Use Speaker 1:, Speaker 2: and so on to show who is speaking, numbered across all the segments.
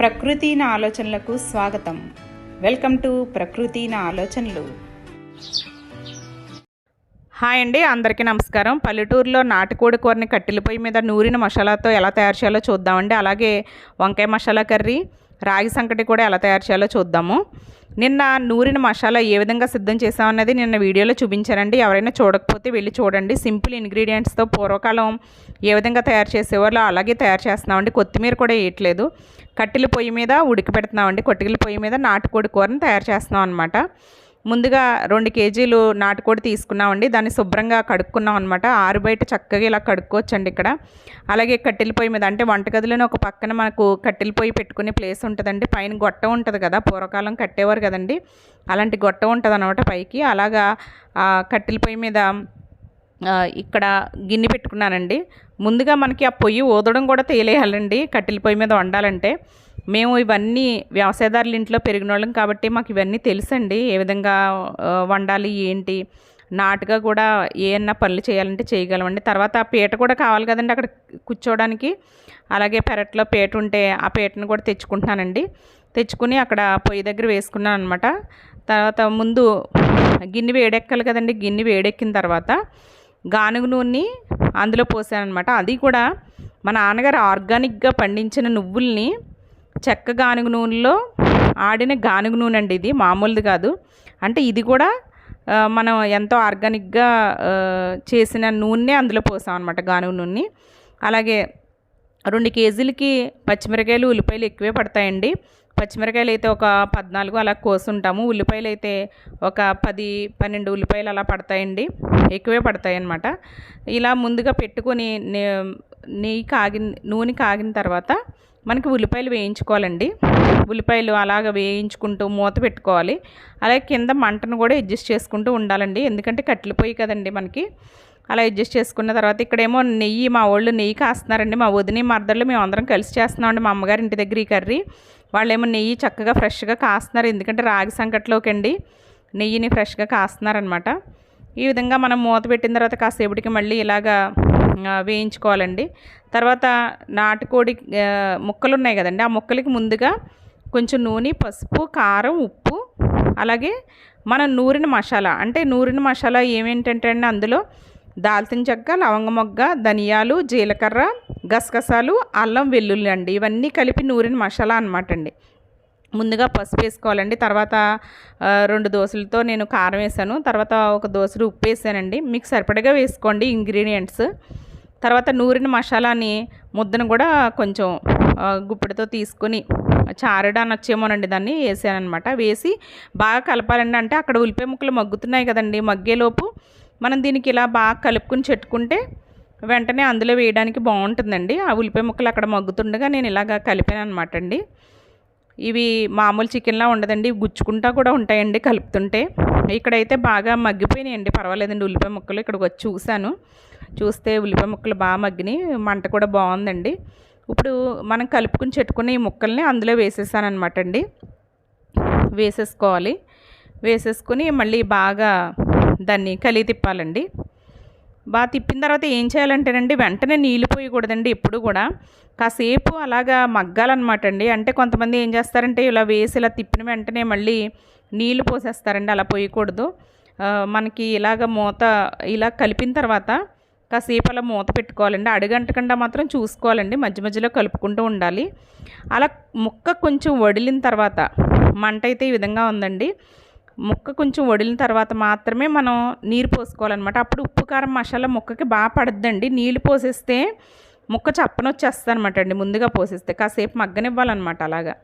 Speaker 1: ప్రకృతి నా ఆలోచనలకు స్వాగతం. వెల్కమ్ టు ప్రకృతి నా ఆలోచనలు. హాయ్ అండి అందరికీ నమస్కారం. పల్లెటూరులో నాటుకోడి కూరని కట్టెల పొయ్యి మీద నూరిన మసాలాతో ఎలా తయారు చేయాలో చూద్దామండి. అలాగే వంకాయ మసాలా కర్రీ రాగి సంకటి కూడా ఎలా తయారు చేయాలో చూద్దాము. నిన్న నూరిన మసాలా ఏ విధంగా సిద్ధం చేసామన్నది నిన్న వీడియోలో చూపించానండి ఎవరైనా చూడకపోతే వెళ్ళి చూడండి. సింపుల్ ఇంగ్రీడియంట్స్తో పూర్వకాలం ఏ విధంగా తయారు చేసేవాళ్ళు అలాగే తయారు చేస్తున్నామండి. కొత్తిమీర కూడా వేయట్లేదు. కట్టెల పొయ్యి మీద ఉడికిపెడుతున్నామండి. కొట్టెల పొయ్యి మీద నాటుకోడి కూరని తయారు చేస్తున్నాం అనమాట ముందుగా రెండు కేజీలు నాటుకోడి తీసుకున్నామండి. దాన్ని శుభ్రంగా కడుక్కున్నాం అనమాట ఆరు బయట చక్కగా ఇలా కడుక్కోవచ్చండి ఇక్కడ. అలాగే కట్టెల పొయ్యి మీద అంటే వంటగదిలోనే ఒక పక్కన మనకు కట్టెల పొయ్యి పెట్టుకునే ప్లేస్ ఉంటుందండి. పైన గొట్ట ఉంటుంది కదా పూర్వకాలం కట్టేవారు కదండి. అలాంటి గొట్ట ఉంటుంది అనమాట పైకి. అలాగా కట్టెల పొయ్యి మీద ఇక్కడ గిన్నె పెట్టుకున్నానండి. ముందుగా మనకి ఆ పొయ్యి ఊదడం కూడా తేలేయాలండి. కట్టెల పొయ్యి మీద వండాలంటే. మేము ఇవన్నీ వ్యవసాయదారుల ఇంట్లో పెరిగిన వాళ్ళం కాబట్టి మాకు ఇవన్నీ తెలుసండి. ఏ విధంగా వండాలి ఏంటి? నాటుగా కూడా ఏమన్నా పనులు చేయాలంటే చేయగలమండి. తర్వాత ఆ పీట కూడా కావాలి కదండి అక్కడ కూర్చోవడానికి. అలాగే పెరట్లో పీట ఉంటే ఆ పీటను కూడా తెచ్చుకుంటున్నానండి. తెచ్చుకుని అక్కడ పొయ్యి దగ్గర వేసుకున్నాను అనమాట తర్వాత ముందు గిన్నె వేడెక్కాలి కదండి. గిన్నె వేడెక్కిన తర్వాత గానుగ నూనె అందులో పోసాను అనమాట అది కూడా మా నాన్నగారు ఆర్గానిక్గా పండించిన నువ్వుల్ని చెక్క గానుగ నూనెలో ఆడిన గానుగ నూనె అండి ఇది మామూలుది కాదు. అంటే ఇది కూడా మనం ఎంతో ఆర్గానిక్గా చేసిన నూనె అందులో పోసాం అనమాట గానుగ నూనె అలాగే రెండు కేజీలకి పచ్చిమిరకాయలు ఉల్లిపాయలు ఎక్కువే పడతాయండి. పచ్చిమిరకాయలు అయితే ఒక పద్నాలుగు అలా కోసుంటాము. ఉల్లిపాయలు అయితే ఒక పది పన్నెండు ఉల్లిపాయలు అలా పడతాయండి. ఎక్కువే పడతాయి అన్నమాట ఇలా ముందుగా పెట్టుకొని నెయ్యి కాగిన నూనె కాగిన తర్వాత మనకి ఉల్లిపాయలు వేయించుకోవాలండి. ఉల్లిపాయలు అలాగ వేయించుకుంటూ మూత పెట్టుకోవాలి. అలాగే కింద మంటను కూడా అడ్జస్ట్ చేసుకుంటూ ఉండాలండి. ఎందుకంటే కట్టెలు పొయ్యి కదండి మనకి. అలా అడ్జస్ట్ చేసుకున్న తర్వాత ఇక్కడేమో నెయ్యి మా వాళ్ళు నెయ్యి కాస్తున్నారండి. మా వదిని మరదళ్ళు మేము అందరం కలిసి చేస్తున్నామండి మా అమ్మగారి ఇంటి దగ్గర ఈ కర్రీ. వాళ్ళేమో నెయ్యి చక్కగా ఫ్రెష్గా కాస్తున్నారు. ఎందుకంటే రాగి సంకట్లోకి అండి నెయ్యిని ఫ్రెష్గా కాస్తున్నారనమాట ఈ విధంగా మనం మూత పెట్టిన తర్వాత కాసేపటికి మళ్ళీ ఇలాగా వేయించుకోవాలండి. తర్వాత నాటుకోడి ముక్కలు ఉన్నాయి కదండి. ఆ ముక్కలకి ముందుగా కొంచెం నూనె పసుపు కారం ఉప్పు అలాగే మనం నూరిన మసాలా. అంటే నూరిన మసాలా ఏమేంటంటే అండి అందులో దాల్చిన చెక్క లవంగ మొగ్గ ధనియాలు జీలకర్ర గసగసాలు అల్లం వెల్లుల్లి అండి. ఇవన్నీ కలిపి నూరిన మసాలా అనమాట అండి. ముందుగా పసుపు వేసుకోవాలండి. తర్వాత రెండు దోశలతో నేను కారం వేసాను. తర్వాత ఒక దోశలు ఉప్పు వేసానండి. మీకు సరిపడగా వేసుకోండి ఇంగ్రీడియంట్స్. తర్వాత నూరిన మసాలాని ముద్దను కూడా కొంచెం గుప్పెడితో తీసుకొని చారుడు అనొచ్చేమోనండి దాన్ని వేసానమాట వేసి బాగా కలపాలండి. అంటే అక్కడ ఉల్లిపాయ ముక్కలు మగ్గుతున్నాయి కదండి మగ్గేలోపు. మనం దీనికి ఇలా బాగా కలుపుకుని చెట్టుకుంటే వెంటనే అందులో వేయడానికి బాగుంటుందండి. ఆ ఉల్లిపాయ ముక్కలు అక్కడ మగ్గుతుండగా నేను ఇలాగా కలిపాను అనమాట అండి. ఇవి మామూలు చికెన్లా ఉండదండి. గుచ్చుకుంటా కూడా ఉంటాయండి కలుపుతుంటే. ఇక్కడైతే బాగా మగ్గిపోయినాయండి. పర్వాలేదండి. ఉల్లిపాయ ముక్కలు ఇక్కడికి వచ్చి చూశాను. చూస్తే ఉల్లిపాయ ముక్కలు బాగా మగ్గినాయి. మంట కూడా బాగుందండి. ఇప్పుడు మనం కలుపుకుని చెట్టుకున్న ఈ ముక్కల్ని అందులో వేసేసానమాట అండి. వేసేసుకోవాలి. వేసేసుకొని మళ్ళీ బాగా దాన్ని కలిగి తిప్పాలండి. బాగా తిప్పిన తర్వాత ఏం చేయాలంటేనండి వెంటనే నీళ్ళు పోయకూడదండి ఎప్పుడు కూడా. కాసేపు అలాగా మగ్గాలన్నమాట అండి. అంటే కొంతమంది ఏం చేస్తారంటే ఇలా వేసి ఇలా తిప్పిన వెంటనే మళ్ళీ నీళ్ళు పోసేస్తారండి. అలా పోయకూడదు. మనకి ఇలాగ మూత ఇలా కలిపిన తర్వాత కాసేపు అలా మూత పెట్టుకోవాలండి. అడుగంటకుండా మాత్రం చూసుకోవాలండి. మధ్య మధ్యలో కలుపుకుంటూ ఉండాలి. అలా ముక్క కొంచెం వడిలిన తర్వాత మంట అయితే ఈ విధంగా ఉందండి. ముక్క కొంచెం వడిలిన తర్వాత మాత్రమే మనం నీరు పోసుకోవాలన్నమాట. అప్పుడు ఉప్పు కారం మసాలా ముక్కకి బాగా పడద్దండి. నీళ్ళు పోసేస్తే ముక్క చప్పనొచ్చేస్తుంది అనమాట అండి ముందుగా పోసేస్తే. కాసేపు మగ్గనివ్వాలన్నమాట అలాగా.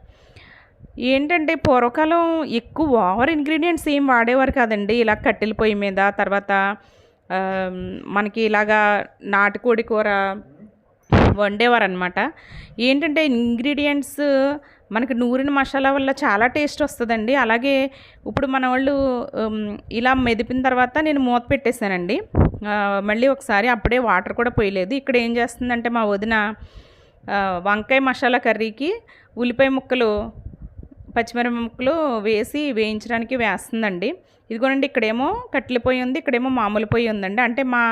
Speaker 1: ఏంటంటే పూర్వకాలం ఎక్కువ ఓవర్ ఇంగ్రీడియంట్స్ ఏం వాడేవారు కాదండి. ఇలా కట్టెల పొయ్యి మీద తర్వాత మనకి ఇలాగా నాటుకోడి కూర వండేవారు అనమాట ఏంటంటే ఇంగ్రీడియంట్స్ మనకి నూరిన మసాలా వల్ల చాలా టేస్ట్ వస్తుందండి. అలాగే ఇప్పుడు మన వాళ్ళు ఇలా మెదిపిన తర్వాత నేను మూత పెట్టేశానండి. మళ్ళీ ఒకసారి అప్పుడే వాటర్ కూడా పోయలేదు. ఇక్కడ ఏం చేస్తుందంటే మా వదిన వంకాయ మసాలా కర్రీకి ఉల్లిపాయ ముక్కలు పచ్చిమిరప ముక్కలు వేసి వేయించడానికి వేస్తుందండి. ఇదిగోనండి ఇక్కడేమో కట్టెల పొయ్యి ఉంది ఇక్కడేమో మామూలు పొయ్యి ఉందండి. అంటే మా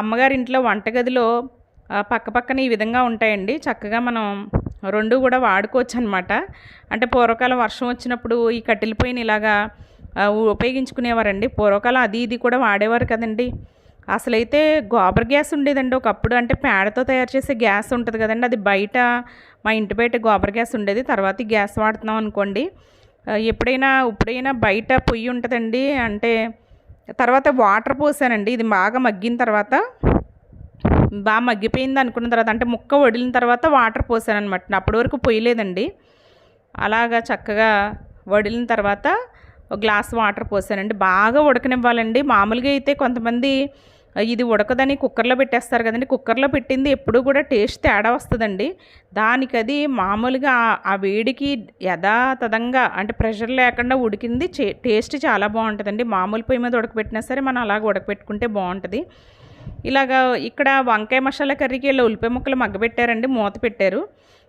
Speaker 1: అమ్మగారి ఇంట్లో వంటగదిలో ఆ, పక్క పక్కన ఈ విధంగా ఉంటాయండి. చక్కగా మనం రెండు కూడా వాడుకోవచ్చు అనమాట అంటే పూర్వకాలం వర్షం వచ్చినప్పుడు ఈ కట్టెల పొయ్యిని ఇలాగా ఉపయోగించుకునేవారండి. పూర్వకాలం అది ఇది కూడా వాడేవారు కదండి. అసలైతే గోబర్ గ్యాస్ ఉండేదండి. ఒకప్పుడు అంటే పేడతో తయారు చేసే గ్యాస్ ఉంటుంది కదండి. అది బయట మా ఇంటి బయట గోబర్ గ్యాస్ ఉండేది. తర్వాత గ్యాస్ వాడుతున్నాం అనుకోండి. ఎప్పుడైనా ఇప్పుడైనా బయట పొయ్యి ఉంటుందండి. అంటే తర్వాత వాటర్ పోసానండి. ఇది బాగా మగ్గిన తర్వాత బాగా మగ్గిపోయింది అనుకున్న తర్వాత అంటే ముక్క వడిలిన తర్వాత వాటర్ పోసాను అనమాట అప్పటి వరకు పొయ్యలేదండి అలాగా చక్కగా వడిలిన తర్వాత ఒక గ్లాస్ వాటర్ పోసానండి. బాగా ఉడకనివ్వాలండి. మామూలుగా అయితే కొంతమంది ఇది ఉడకదని కుక్కర్లో పెట్టేస్తారు కదండి. కుక్కర్లో పెట్టింది ఎప్పుడు కూడా టేస్ట్ తేడా వస్తుందండి. దానికి అది మామూలుగా ఆ- వేడికి యథాతథంగా అంటే ప్రెషర్ లేకుండా ఉడికింది చే- టేస్ట్ చాలా బాగుంటుందండి. మామూలు పొయ్యి మీద ఉడకబెట్టినా సరే మనం అలాగ ఉడకబెట్టుకుంటే బాగుంటుంది. ఇలాగా ఇక్కడ వంకాయ మసాలా కర్రీకి ఇలా ఉల్లిపాయ ముక్కలు మగ్గబెట్టారండి మూత పెట్టారు.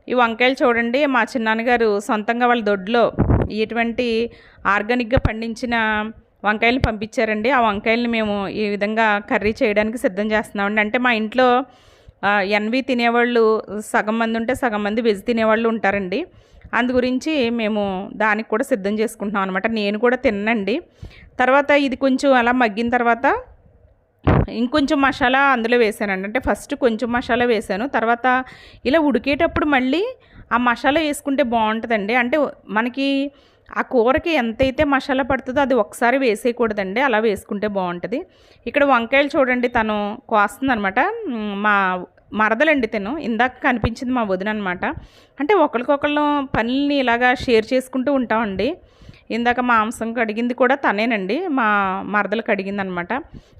Speaker 1: ఈ వంకాయలు చూడండి మా చిన్నాన్నగారు సొంతంగా వాళ్ళ దొడ్లో ఇటువంటి ఆర్గానిక్గా పండించిన వంకాయలను పంపించారండి. ఆ వంకాయలని మేము ఈ విధంగా కర్రీ చేయడానికి సిద్ధం చేస్తున్నామండి. అంటే మా ఇంట్లో ఎన్వి తినేవాళ్ళు సగం మంది ఉంటే సగం మంది వెజ్ తినేవాళ్ళు ఉంటారండి. అందు గురించి మేము దానికి కూడా సిద్ధం చేసుకుంటున్నాం అనమాట నేను కూడా తిన్నండి. తర్వాత ఇది కొంచెం అలా మగ్గిన తర్వాత ఇంకొంచెం మసాలా అందులో వేసానండి. అంటే ఫస్ట్ కొంచెం మసాలా వేసాను. తర్వాత ఇలా ఉడికేటప్పుడు మళ్ళీ ఆ మసాలా వేసుకుంటే బాగుంటుందండి. అంటే మనకి ఆ కూరకి ఎంతైతే మసాలా పడుతుందో అది ఒకసారి వేసేయకూడదండి. అలా వేసుకుంటే బాగుంటుంది. ఇక్కడ వంకాయలు చూడండి తను కోస్తుందనమాట మా మరదలండి తను. ఇందాక కనిపించింది మా వదిన అనమాట అంటే ఒకరికొకళ్ళు పనుల్ని ఇలాగా షేర్ చేసుకుంటూ ఉంటామండి. ఇందాక మాంసం కడిగింది కూడా తనేనండి. మా మరదలు కడిగింది అనమాట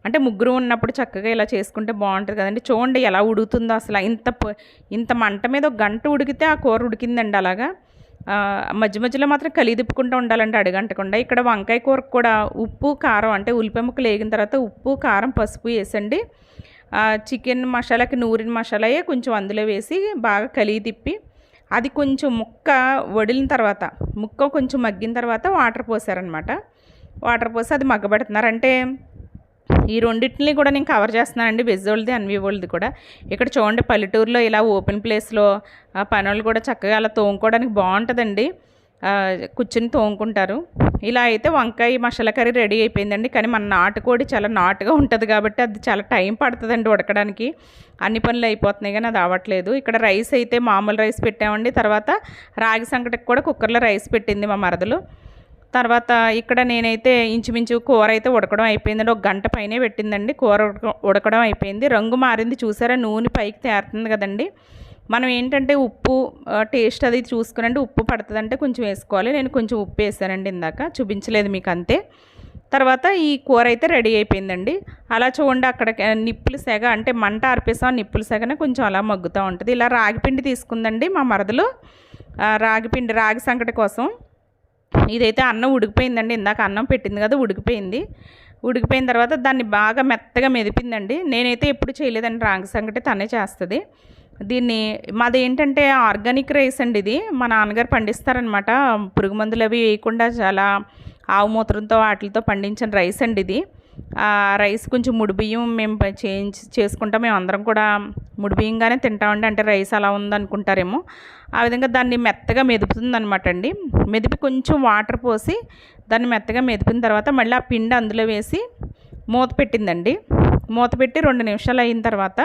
Speaker 1: అంటే ముగ్గురు ఉన్నప్పుడు చక్కగా ఇలా చేసుకుంటే బాగుంటుంది కదండి. చూడండి ఎలా ఉడుకుతుందో అసలు. ఇంత ఇంత మంట మీద ఒక గంట ఉడికితే ఆ కూర ఉడికిందండి అలాగా. మధ్య మధ్యలో మాత్రం కలిదిప్పుకుంటూ ఉండాలండి అడగంటకుండా. ఇక్కడ వంకాయ కూరకు కూడా ఉప్పు కారం అంటే ఉల్లిపాయ ముక్కలు వేగిన తర్వాత ఉప్పు కారం పసుపు వేసండి. చికెన్ మసాలాకి నూరిన మసాలాయే కొంచెం అందులో వేసి బాగా కలిగి తిప్పి అది కొంచెం ముక్క వడిలిన తర్వాత ముక్క కొంచెం మగ్గిన తర్వాత వాటర్ పోసారనమాట వాటర్ పోసి అది మగ్గబెడుతున్నారు. అంటే ఈ రెండింటిని కూడా నేను కవర్ చేస్తున్నానండి. వెజ్ వాళ్ళది అన్వి వాళ్ళది కూడా. ఇక్కడ చూడండి పల్లెటూరులో ఇలా ఓపెన్ ప్లేస్లో పని వాళ్ళు కూడా చక్కగా అలా తోముకోవడానికి బాగుంటుందండి. కూర్చుని తోముకుంటారు. ఇలా అయితే వంకాయ మసాలా కర్రీ రెడీ అయిపోయిందండి. కానీ మన నాటుకోడి చాలా నాటుగా ఉంటుంది కాబట్టి అది చాలా టైం పడుతుందండి ఉడకడానికి. అన్ని పనులు అయిపోతున్నాయి కానీ అది అవ్వట్లేదు. ఇక్కడ రైస్ అయితే మామూలు రైస్ పెట్టామండి. తర్వాత రాగి సంకటకి కూడా కుక్కర్లో రైస్ పెట్టింది మా మరదలు. తర్వాత ఇక్కడ నేనైతే ఇంచుమించు కూర అయితే ఉడకడం అయిపోయిందండి. ఒక గంట పైనే పెట్టిందండి. కూర ఉడక- ఉడకడం అయిపోయింది. రంగు మారింది. చూసారా? నూనె పైకి తేరుతుంది కదండి. మనం ఏంటంటే ఉప్పు టేస్ట్ అది చూసుకునండి ఉప్పు పడుతుందంటే కొంచెం వేసుకోవాలి. నేను కొంచెం ఉప్పు వేసానండి ఇందాక. చూపించలేదు మీకు అంతే తర్వాత ఈ కూర అయితే రెడీ అయిపోయిందండి. అలా చూడండి అక్కడ నిప్పులు సెగ అంటే మంట ఆర్పేసాం నిప్పులు సెగనే కొంచెం అలా మగ్గుతూ ఉంటుంది. ఇలా రాగిపిండి తీసుకుందండి మా మరదలు. రాగిపిండి రాగి సంకటి కోసం. ఇదైతే అన్నం ఉడికిపోయిందండి. ఇందాక అన్నం పెట్టింది కదా ఉడికిపోయింది. ఉడికిపోయిన తర్వాత దాన్ని బాగా మెత్తగా మెదిపిందండి. నేనైతే ఎప్పుడు చేయలేదండి. రాగి సంగటి తనే చేస్తుంది. దీన్ని మాది ఏంటంటే ఆర్గానిక్ రైస్ అండి ఇది. మా నాన్నగారు పండిస్తారనమాట పురుగు మందులు అవి వేయకుండా చాలా ఆవు మూత్రంతో వాటితో పండించిన రైస్ అండి ఇది. ఆ రైస్ కొంచెం ముడి బియ్యం మేము చేయించి చేసుకుంటాం. మేము అందరం కూడా ముడి బియ్యంగానే తింటామండి. అంటే రైస్ అలా ఉందనుకుంటారేమో. ఆ విధంగా దాన్ని మెత్తగా మెదుపుతుంది అనమాట అండి. మెదిపి కొంచెం వాటర్ పోసి దాన్ని మెత్తగా మెదిపిన తర్వాత మళ్ళీ ఆ పిండి అందులో వేసి మూత పెట్టిందండి. మూత పెట్టి రెండు నిమిషాలు అయిన తర్వాత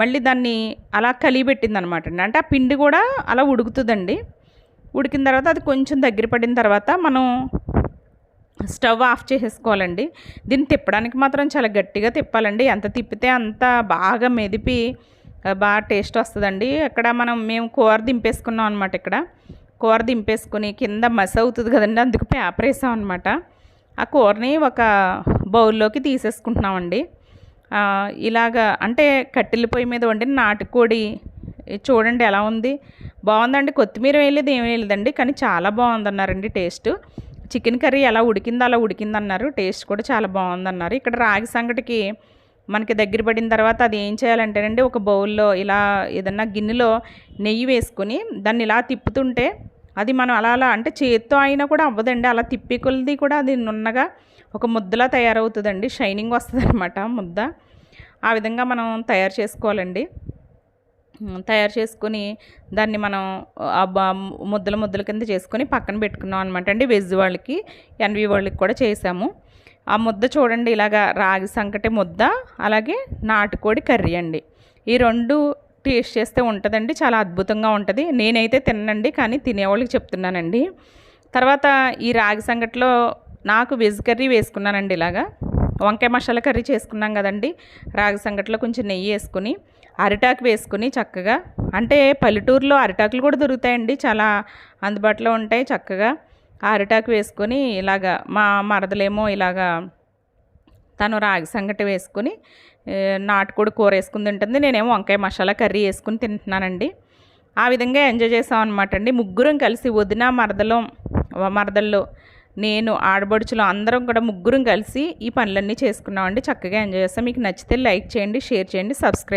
Speaker 1: మళ్ళీ దాన్ని అలా కలిపెట్టింది అనమాట అండి. అంటే ఆ పిండి కూడా అలా ఉడుకుతుందండి. ఉడికిన తర్వాత అది కొంచెం దగ్గర పడిన తర్వాత మనం స్టవ్ ఆఫ్ చేసేసుకోవాలండి. దీన్ని తిప్పడానికి మాత్రం చాలా గట్టిగా తిప్పాలండి. ఎంత తిప్పితే అంత బాగా మెదిపి బాగా టేస్ట్ వస్తుందండి. అక్కడ మనం మేము కూర దింపేసుకున్నాం అనమాట ఇక్కడ. కూర దింపేసుకుని కింద మస అవుతుంది కదండి అందుకు పేపర్ వేసాం అనమాట. ఆ కూరని ఒక బౌల్లోకి తీసేసుకుంటున్నామండి. ఇలాగా అంటే కట్టెల పొయ్యి మీద వండిన నాటుకోడి చూడండి ఎలా ఉంది. బాగుందండి. కొత్తిమీర వేయలేదు ఏం వేయలేదండి. కానీ చాలా బాగుందన్నారండి టేస్ట్. చికెన్ కర్రీ ఎలా ఉడికిందో అలా ఉడికిందన్నారు. టేస్ట్ కూడా చాలా బాగుందన్నారు. ఇక్కడ రాగి సంగటికి మనకి దగ్గర పడిన తర్వాత అది ఏం చేయాలంటేనండి ఒక బౌల్లో ఇలా ఏదన్నా గిన్నెలో నెయ్యి వేసుకుని దాన్ని ఇలా తిప్పుతుంటే అది మనం అలా అలా అంటే చేత్తో అయినా కూడా అవ్వదండి. అలా తిప్పి కొలది కూడా అది నున్నగా ఒక ముద్దలా తయారవుతుందండి. షైనింగ్ వస్తుంది అనమాట ముద్ద. ఆ విధంగా మనం తయారు చేసుకోవాలండి. తయారు చేసుకొని దాన్ని మనం ఆ ముద్దల ముద్దల కింద చేసుకొని పక్కన పెట్టుకున్నాం అనమాట అండి వెజ్ వాళ్ళకి ఎన్వి వాళ్ళకి కూడా చేసాము. ఆ ముద్ద చూడండి ఇలాగా రాగి సంకటి ముద్ద అలాగే నాటుకోడి కర్రీ అండి. ఈ రెండు టేస్ట్ చేస్తే ఉంటుందండి చాలా అద్భుతంగా ఉంటుంది. నేనైతే తినండి కానీ తినేవాళ్ళకి చెప్తున్నానండి. తర్వాత ఈ రాగి సంగట్లో నాకు వెజ్ కర్రీ వేసుకున్నానండి ఇలాగా. వంకాయ మసాలా కర్రీ చేసుకున్నాం కదండి. రాగి సంగట్లో కొంచెం నెయ్యి వేసుకుని అరిటాకు వేసుకుని చక్కగా. అంటే పల్లెటూరులో అరిటాకులు కూడా దొరుకుతాయండి చాలా అందుబాటులో ఉంటాయి చక్కగా. ఆ అరిటాకు వేసుకొని ఇలాగా మా మరదలేమో ఇలాగా తను రాగి సంగటి వేసుకుని నాటుకోడి కూర వేసుకుని తింటుంది. నేనేమో వంకాయ మసాలా కర్రీ వేసుకుని తింటున్నానండి. ఆ విధంగా ఎంజాయ్ చేసాం అనమాట అండి. ముగ్గురం కలిసి వదిన మరదలో మరదల్లో నేను ఆడబడుచులు అందరం కూడా ముగ్గురం కలిసి ఈ పనులన్నీ చేసుకున్నామండి. చక్కగా ఎంజాయ్ చేస్తాం. మీకు నచ్చితే లైక్ చేయండి షేర్ చేయండి సబ్స్క్రైబ్